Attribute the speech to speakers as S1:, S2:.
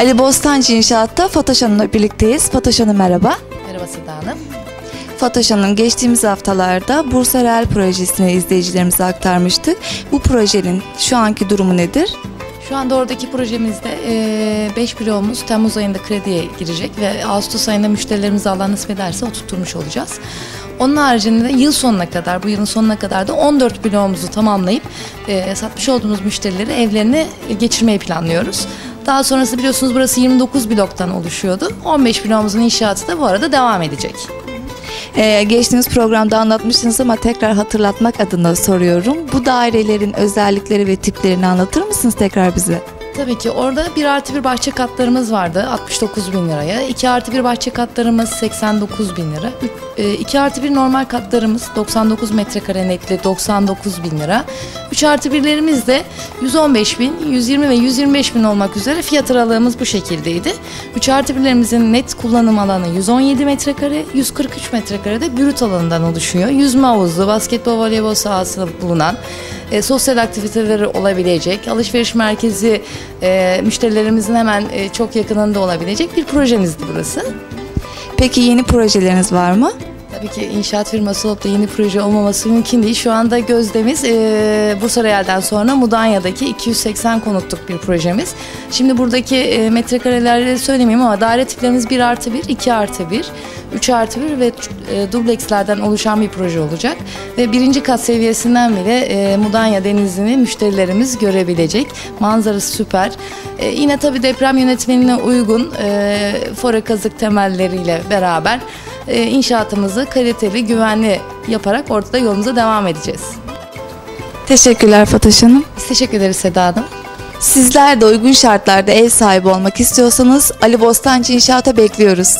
S1: Ali Bostancı İnşaat'ta Fatoş Hanım'la birlikteyiz. Fatoş Hanım merhaba.
S2: Merhaba Seda Hanım.
S1: Fatoş Hanım geçtiğimiz haftalarda Bursa Real projesini izleyicilerimize aktarmıştık. Bu projenin şu anki durumu nedir?
S2: Şu anda oradaki projemizde 5 bloğumuz Temmuz ayında krediye girecek ve Ağustos ayında müşterilerimize Allah nasip ederse oturtturmuş olacağız. Onun haricinde de yıl sonuna kadar, bu yılın sonuna kadar da 14 bloğumuzu tamamlayıp e, satmış olduğumuz müşterileri evlerine geçirmeyi planlıyoruz. Daha sonrası biliyorsunuz burası 29 bloktan oluşuyordu. 15 bloğumuzun inşaatı da bu arada devam edecek.
S1: Ee, geçtiğimiz programda anlatmıştınız ama tekrar hatırlatmak adına soruyorum. Bu dairelerin özellikleri ve tiplerini anlatır mısınız tekrar bize?
S2: Tabii ki orada 1 artı 1 bahçe katlarımız vardı 69 bin liraya. 2 artı 1 bahçe katlarımız 89 bin lira. 2 artı 1 normal katlarımız 99 metrekare netli 99 bin lira. 3 artı 1'lerimiz de 115 bin, 120 ve 125 bin olmak üzere fiyat aralığımız bu şekildeydi. 3 artı 1'lerimizin net kullanım alanı 117 metrekare, 143 metrekare de brüt alanından oluşuyor. Yüzme havuzu, basketbol, voleybol sahası bulunan e, sosyal aktiviteleri olabilecek, alışveriş merkezi e, müşterilerimizin hemen e, çok yakınında olabilecek bir projemizdi burası.
S1: Peki yeni projeleriniz var mı?
S2: Tabii ki inşaat firması olup da yeni proje olmaması mümkün değil. Şu anda gözdemiz e, Bursa Real'den sonra Mudanya'daki 280 konutluk bir projemiz. Şimdi buradaki e, metrekareleri söylemeyeyim ama daire tiplerimiz 1 artı 1, 2 artı 1, 3 artı 1 ve e, dublekslerden oluşan bir proje olacak. Ve birinci kat seviyesinden bile e, Mudanya denizini müşterilerimiz görebilecek. Manzarası süper. E, yine tabii deprem yönetmenine uygun e, fora kazık temelleriyle beraber e, inşaatımızı kaliteli, güvenli yaparak ortada yolumuza devam edeceğiz.
S1: Teşekkürler Fatoş Hanım.
S2: Biz teşekkür ederiz Seda Hanım.
S1: Sizler de uygun şartlarda ev sahibi olmak istiyorsanız Ali Bostancı İnşaat'a bekliyoruz.